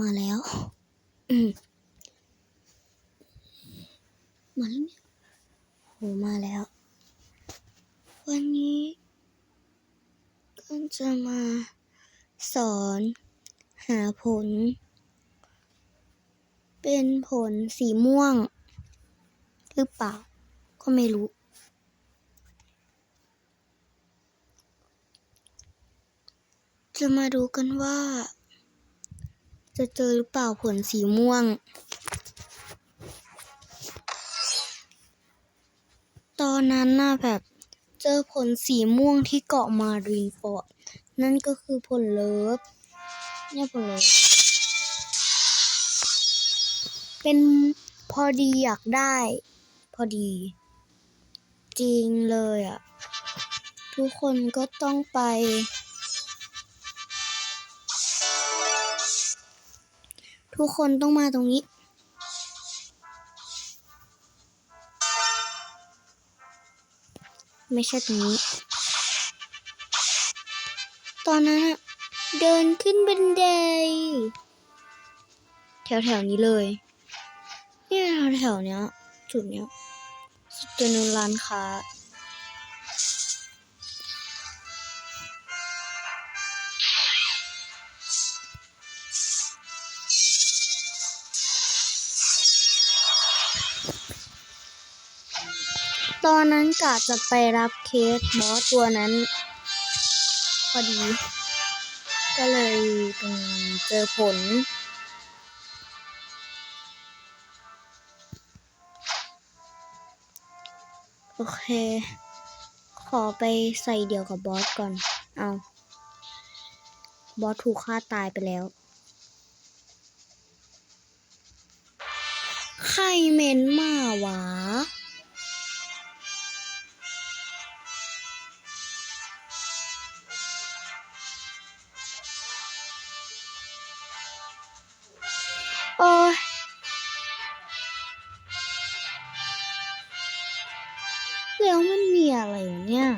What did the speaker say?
มาแล้ว อืมมาแล้วเนี่ยโหมาแล้ว วันนี้ก็จะมาสอนหาผล เป็นผลสีม่วง หรือเปล่า ก็ไม่รู้ จะมาดูกันว่า จะเจอหรือเปล่าผลสีม่วง ตอนนั้นน่ะแบบเจอผลสีม่วงที่เกาะมารีนฟอร์ดนั่นก็คือผลเลิฟเนี่ยผลเลิฟเป็นพอดีอยากได้ พอดี จริงเลยอะ ทุกคนก็ต้องไป ทุกคนต้องมาตรงนี้ ไม่ใช่ตรงนี้ ตอนนั้นอะเดินขึ้นบันได แถวๆนี้เลย เนี่ยแถวๆเนี้ย จุดเนี้ยสุดนูนร้านค้า ตอนนั้นกะจะไปรับเคสบอสตัวนั้น พอดี ก็เลยเจอผล โอเค ขอไปใส่เดี่ยวกับบอสก่อน เอา บอสถูกฆ่าตายไปแล้วใครเหม็นมาวะ อะไรเนี่ย